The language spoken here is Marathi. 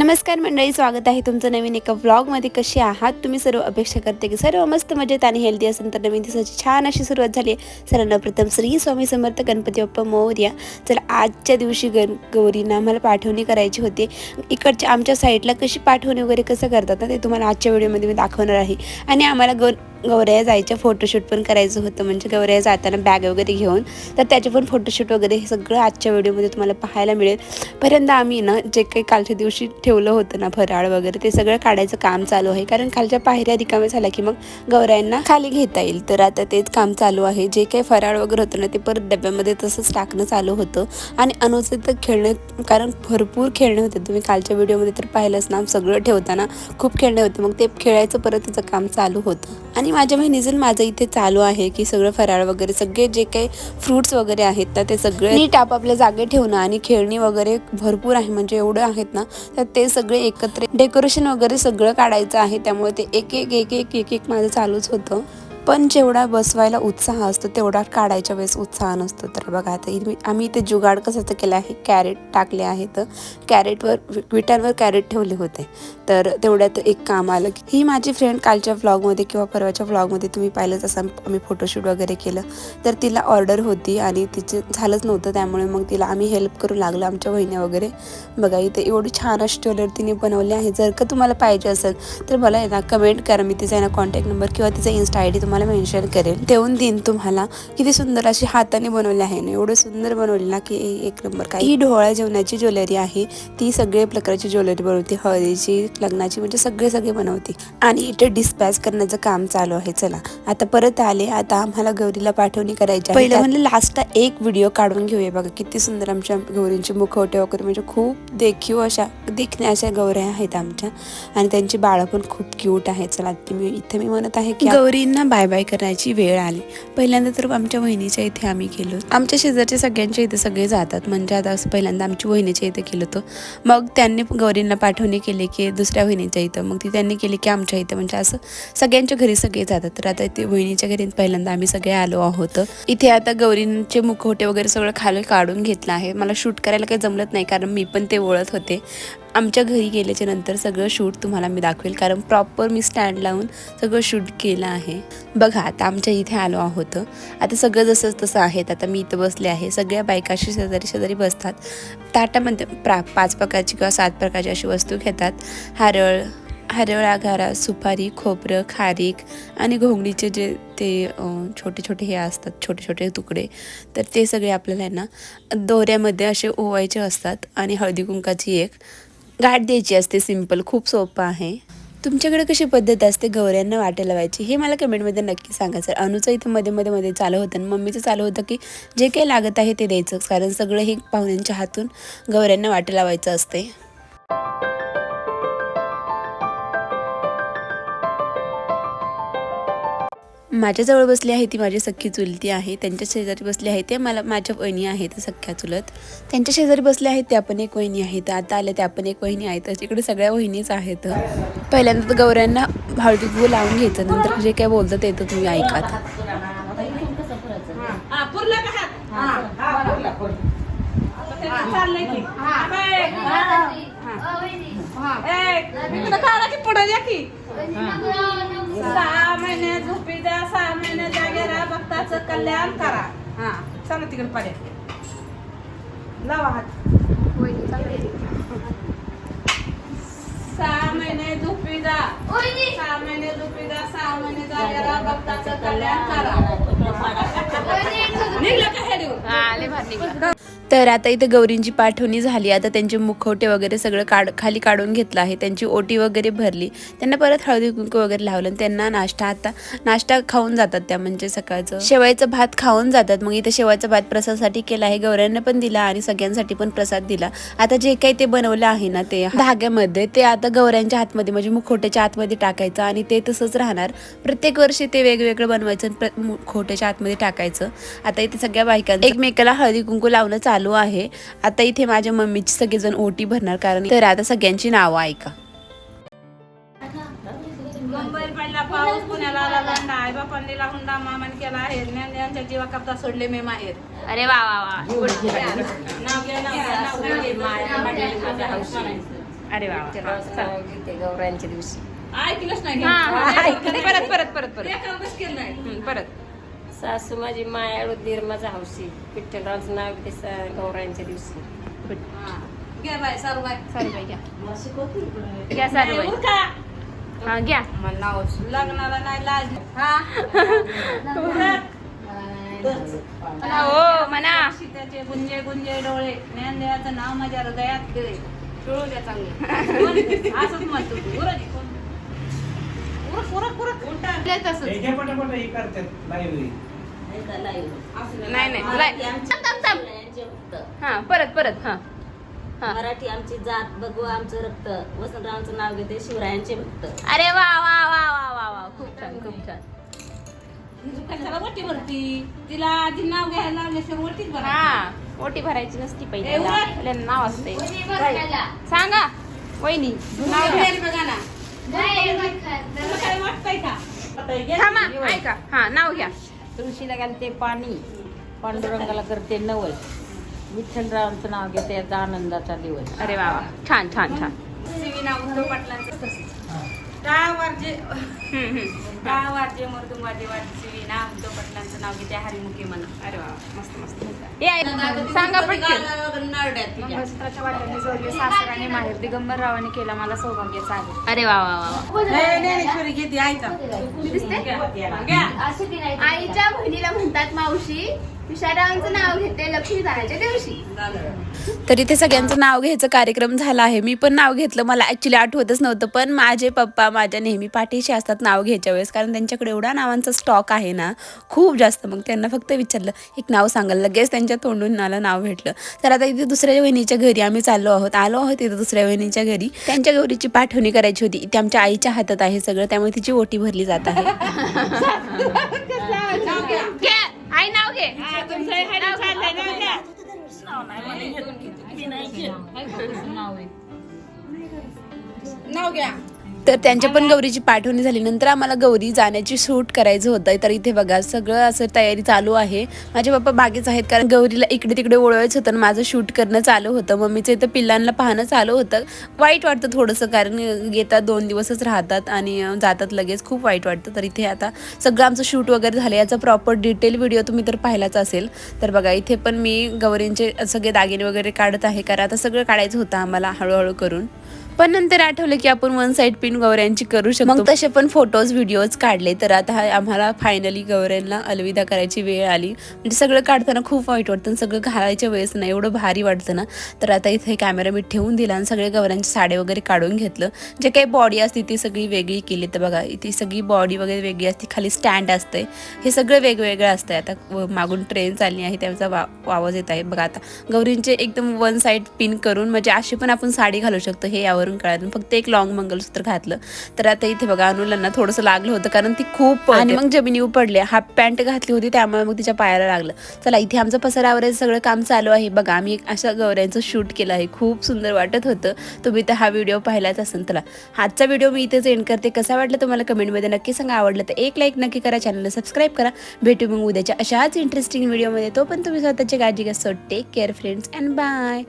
नमस्कार मंडळी स्वागत आहे तुमचं नवीन एका व्लॉगमध्ये कसे आहात? तुम्ही सर्व अपेक्षा करते की सर्व मस्त मजेत आणि हेल्दी असेल तर नवीन दिवसाची छान अशी सुरुवात झाली आहे. सर्वांना प्रथम श्री स्वामी समर्थ गणपती बाप्पा मोर्या तर आजच्या दिवशी गण गौरींना आम्हाला पाठवणी करायची होती. इकडच्या आमच्या साईडला कशी पाठवणी वगैरे कसं करतात ना ते तुम्हाला आजच्या व्हिडिओमध्ये मी दाखवणार आहे. आणि आम्हाला गौ गौऱ्या जायच्या फोटोशूट पण करायचं होतं. म्हणजे गौऱ्या जाताना बॅग वगैरे घेऊन. तर त्याचे पण फोटोशूट वगैरे हे सगळं आजच्या व्हिडिओमध्ये तुम्हाला पाहायला मिळेल. पर्यंत आम्ही ना जे काही कालच्या दिवशी ठेवलं होतं ना फराळ वगैरे ते सगळं काढायचं काम चालू आहे. कारण खालच्या पायऱ्या रिकाम्या झाल्या की मग गौऱ्यांना खाली घेता येईल. तर आता तेच काम चालू आहे. जे काही फराळ वगैरे होतं ना ते परत डब्यामध्ये तसंच टाकणं चालू होतं. आणि अनुचित खेळणे कारण भरपूर खेळणे होते. तुम्ही कालच्या व्हिडिओमध्ये तर पाहिलंच ना सगळं ठेवताना खूप खेळणे होते. मग ते खेळायचं परत त्याचं काम चालू होतं. आणि माझ्या बहिणीचं माझं इथे चालू आहे की सगळं फराळ वगैरे सगळे जे काही फ्रुट्स वगैरे आहेत ना ते सगळे नीट आपापल्या जागे ठेवणं आणि खेळणी वगैरे भरपूर आहे. म्हणजे एवढं आहेत ना तर ते सगळे एकत्र डेकोरेशन वगैरे सगळं काढायचं आहे. त्यामुळे ते एक एक एक एक एक एक माझं चालूच होतं. पण जेवढा बसवायला उत्साह असतो तेवढा काढायच्या वेळेस उत्साह नसतो. तर बघा आता आम्ही इथे जुगाड कसं केलं आहे कॅरेट टाकले आहेत कॅरेटवर विटांवर कॅरेट ठेवले होते. तर तेवढ्यात एक काम आलं की ही माझी फ्रेंड कालच्या व्लॉगमध्ये किंवा परवाच्या व्लॉगमध्ये तुम्ही पाहिलंच जसं आम्ही फोटोशूट वगैरे केलं तर तिला ऑर्डर होती आणि तिचे झालंच नव्हतं. त्यामुळे मग तिला आम्ही हेल्प करू लागलो आमच्या बहिण्या वगैरे. बघा इथे एवढी छान अशी तिने बनवली आहे. जर का तुम्हाला पाहिजे असेल तर मला आहे ना कमेंट करा. मी तिचा ना कॉन्टॅक्ट नंबर किंवा तिचा इन्स्टा आय डी तुम्हाला मेन्शन करेल देऊन देईन तुम्हाला किती सुंदर अशी हाताने बनवली आहे. ना एवढं सुंदर बनवली ना की एक नंबर काय? ही ढोळ्या जेवणाची ज्वेलरी आहे. ती सगळे प्रकारची ज्वेलरी बनवते. हळदीची लग्नाची म्हणजे सगळे सगळे बनवते. आणि इथे डिस्पॅच करण्याचं काम चालू आहे. चला आता परत आले. आता आम्हाला गौरीला पाठवणी करायची. पहिलं म्हणलं लास्टला एक व्हिडिओ काढून घेऊया. बघा किती सुंदर आमच्या गौरींची मुखवटे वगैरे. म्हणजे खूप देखीव अशा देखण्या अशा गौऱ्या आहेत आमच्या. आणि त्यांची बाळं पण खूप क्यूट आहेत. चला मी इथे मी म्हणत आहे की गौरींना बाय बाय करण्याची वेळ आली. पहिल्यांदा तर आमच्या वहिनीच्या इथे आम्ही गेलो. आमच्या शेजारच्या सगळ्यांच्या इथे सगळे जातात. म्हणजे आता असं पहिल्यांदा आमची वहिनीच्या इथे केलं होतं. मग त्यांनी गौरींना पाठवणी केली की दुसऱ्या वहिनीच्या इथं. मग ती त्यांनी केली की आमच्या इथं. म्हणजे असं सगळ्यांच्या घरी सगळे जातात. तर आता ते वहिनीच्या घरी पहिल्यांदा आम्ही सगळे आलो आहोत. इथे आता गौरींचे मुखवटे वगैरे सगळं खाली काढून घेतलं आहे. मला शूट करायला काही जमलत नाही कारण मी पण ते ओळत होते. आमच्या घरी गेल्याच्यानंतर सगळं शूट तुम्हाला मी दाखवेल कारण प्रॉपर मी स्टँड लावून सगळं शूट केलं आहे. बघा आता आमच्या इथे आलो आहोत. आता सगळं जसं तसं आहेत आता मी इथं बसले आहे. सगळ्या बायकाशी शेजारी शेजारी बसतात. ताटामध्ये प्रा पाच प्रकारची किंवा सात प्रकारची अशी वस्तू घेतात. हारळ हरळ आघारा सुपारी खोबरं खारीक आणि घोंगडीचे जे ते छोटे छोटे हे असतात छोटे छोटे तुकडे. तर ते सगळे आपल्याला आहे ना दोऱ्यामध्ये असे ओवायचे असतात आणि हळदी कुंकाची एक. गाठ द्यायची असते सिंपल खूप सोपं आहे. तुमच्याकडे कशी पद्धत असते गौऱ्यांना वाटे लावायची? हे मला कमेंटमध्ये नक्की सांगा सर. अनुचं इथं मध्ये मध्ये मध्ये चालू होतं आणि मम्मीचं चालू होतं की जे काही लागत आहे ते द्यायचं. कारण सगळं हे पाहुण्यांच्या हातून गौऱ्यांना वाटे लावायचं असते. माझ्याजवळ बसली आहे ती माझी सख्खी चुलती आहे त्यांच्या शेजारी बसली आहे ते मला माझ्या वहिनी आहेत सख्ख्या चुलत त्यांच्या शेजारी बसले आहेत त्या पण एक वहिनी आहेत आता आल्या त्या पण एक वहिनी आहेत तिकडे सगळ्या वहिनीच आहेत पहिल्यांदा तर गौऱ्यांना हळदी कुंकू लावून घ्यायचं नंतर जे काय बोलतं ते तर तुम्ही ऐका. हा? हा. हा. हा. इकडं पुढं. सहा महिने झोपी द्या सहा महिने जागे राहा भक्ताचं कल्याण करा. हा चला तिकडे पडे लावा हात. सहा महिने झोपी जा सहा महिने झोपी जा सहा महिने जागे राहा भक्ताचं कल्याण करा. निघलं का हे देऊन? तर आता इथे गौरींची पाठवणी झाली. आता त्यांचे मुखवटे वगैरे सगळं काढ खाली काढून घेतलं आहे. त्यांची ओटी वगैरे भरली. त्यांना परत हळदी कुंकू वगैरे लावलं आणि त्यांना नाश्ता आता नाश्ता खाऊन जातात त्या म्हणजे सकाळचं. शेवायचं भात खाऊन जातात. मग इथे शेवायचा भात प्रसादसाठी केला आहे. गौऱ्यांना पण दिला आणि सगळ्यांसाठी पण प्रसाद दिला. आता जे काही ते बनवलं आहे ना ते धाग्यामध्ये ते आता गौऱ्यांच्या हातमध्ये म्हणजे मुखवट्याच्या आतमध्ये टाकायचं आणि ते तसंच राहणार. प्रत्येक वर्षी ते वेगवेगळं बनवायचं आणि आतमध्ये टाकायचं. आता इथे सगळ्या बायकांना एकमेकाला हळदी कुंकू लावणं चालू आहे. आता इथे माझ्या मम्मीची सगळेजण ओटी भरणार कारण तर आता सगळ्यांची नावं ऐका. पडला पाऊस पुण्याला आला लांडा आई बापांनी हुंडा मामान केला आहे. जीवा सोडले मी माहेर. अरे वा वा वा. नाव घे नाव घे नाव घे अरे वा वा. गौरांच्या दिवशी. ऐकलंच नाही. हा, हा. परत परत परत परत. लेकरांनाच केलं नाही. हम्म, परत. सासू माझी मायाळू दीर माझा हौशी विठ्ठलरावचं नाव घेते स- गौरांच्या दिवशी. घे बाय सारू बाय सारूबाई. घ्या. सारूबाई. लग्नाला नाही लाज. हा? हो म्हणा. सीताचे गुंजे गुंजे डोळे. ज्ञानदेवाचं नाव माझ्या हृदयात खेळू द्या चांगलं. असंच म्हणतो तू. उरक उरक उरक उरक. उलटा हे पटापट हे करतात. लाईव्ह नाही नाही हा परत परत हा. हा. मराठी आमची जात भगवा आमचं रक्त. वसंतरावांचं नाव घेते शिवरायांचे भक्त. अरे वा वा वा वा वा वा. खूप छान खूप छान. कशाला भरती? तिला आधी नाव घ्यायला लागल्याशिवाय वटीच भरा हा ओटी भरायची नसती पहिले. पहिल्यांदा नाव असते सांगा. वहिनी नाव घ्या. बघा ना. तुला काय वाटतंय का? थांबा ऐका. हा नाव घ्या. तुळशीला घालते पाणी पांडुरंगाला करते नवल. विठ्ठलरावांचं नाव घेते याचा आनंदाचा दिवस. अरे वा वा. छान छान छान. पाटलांचं. टाळ वारजे मर्दुम वाजे वाजे उद्धव पाटलांचं नाव घेते हरिमुखी म्हणा अरे वा. मस्त मस्त. हे. सांगा सासराने माहेर केला मला सौभाग्याचा आहे. अरे वा वा वा घ्या आईच्या बहिणीला म्हणतात मावशी विशारावांचं नाव घेते लक्ष्मी जाण्याच्या दिवशी. तर इथे सगळ्यांचं नाव घ्यायचं कार्यक्रम झाला आहे. मी पण नाव घेतलं. मला ॲक्च्युली आठवतच नव्हतं पण माझे पप्पा माझ्या नेहमी पाठीशी असतात नाव घ्यायच्या वेळेस. कारण त्यांच्याकडे एवढा नावांचा स्टॉक आहे ना खूप जास्त. मग त्यांना फक्त विचारलं एक नाव सांगाल. लगेच त्यांच्या तोंडून मला नाव भेटलं. तर आता इथे दुसऱ्या वहिनीच्या घरी आम्ही चाललो आहोत. आलो आहोत इथे दुसऱ्या वहिनीच्या घरी. त्यांच्या गौरीची पाठवणी करायची होती. इथे आमच्या आईच्या हातात आहे सगळं. त्यामुळे तिची ओटी भरली जात आहे. आई नाव घे. नाव घ्या. तर त्यांच्या पण गौरीची पाठवणी झाली. नंतर आम्हाला गौरी जाण्याची शूट करायचं होतं. तर इथे बघा सगळं असं तयारी चालू आहे. माझे पप्पा बागेच आहेत कारण गौरीला इकडे तिकडे ओळवायचं होतं आणि माझं शूट करणं चालू होतं. मम्मीचं इथं पिल्लांना पाहणं चालू होतं. वाईट वाटतं थोडंसं कारण येतात दोन दिवसच राहतात आणि जातात लगेच. खूप वाईट वाटतं. तर इथे आता सगळं आमचं शूट वगैरे झालं. याचा प्रॉपर डिटेल व्हिडिओ तुम्ही तर पाहिलाच असेल. तर बघा इथे पण मी गौरींचे सगळे दागिने वगैरे काढत आहे. कारण आता सगळं काढायचं होतं आम्हाला हळूहळू करून. पण नंतर आठवलं की आपण वन साईड पिन गौऱ्यांची करू शकतो. मग तसे पण फोटोज व्हिडिओज काढले. तर आता आम्हाला फायनली गौऱ्यांना अलविदा करायची वेळ आली. म्हणजे सगळं काढताना खूप वाईट वाटतं आणि सगळं घालायच्या वेळेस ना एवढं भारी वाटतं ना. तर आता इथे कॅमेरा मी ठेवून दिला आणि सगळे गौऱ्यांचे साडे वगैरे काढून घेतलं. जे काही बॉडी असते ती सगळी वेगळी केली. तर बघा इथे सगळी बॉडी वगैरे वेगळी असते. खाली स्टँड असते हे सगळं वेगवेगळं असतं आता व- मागून ट्रेन चालली आहे त्याचा वा आवाज येत आहे. बघा आता गौरींचे एकदम वन साईड पिन करून म्हणजे अशी पण आपण साडी घालू शकतो. हे यावर यावरून कळालं फक्त एक लॉंग मंगलसूत्र घातलं. तर आता इथे बघा अनुलांना थोडंसं लागलं होतं कारण ती खूप आणि मग जमिनी पडले. हाफ पॅन्ट घातली होती त्यामुळे मग तिच्या पायाला लागलं. चला इथे आमचं पसरावर सगळं काम चालू आहे. बघा आम्ही अशा गौऱ्यांचं शूट केलं आहे. खूप सुंदर वाटत होतं. तुम्ही तर हा व्हिडिओ पाहिलाच असेल चला. आजचा व्हिडिओ मी इथेच एंड करते. कसा वाटला तुम्हाला कमेंटमध्ये नक्की सांगा. आवडलं तर एक लाईक नक्की करा. चॅनलला सबस्क्राईब करा. भेटू मग उद्याच्या अशाच इंटरेस्टिंग व्हिडिओमध्ये तो पण तुम्ही स्वतःची काळजी घ्या. So take care friends and bye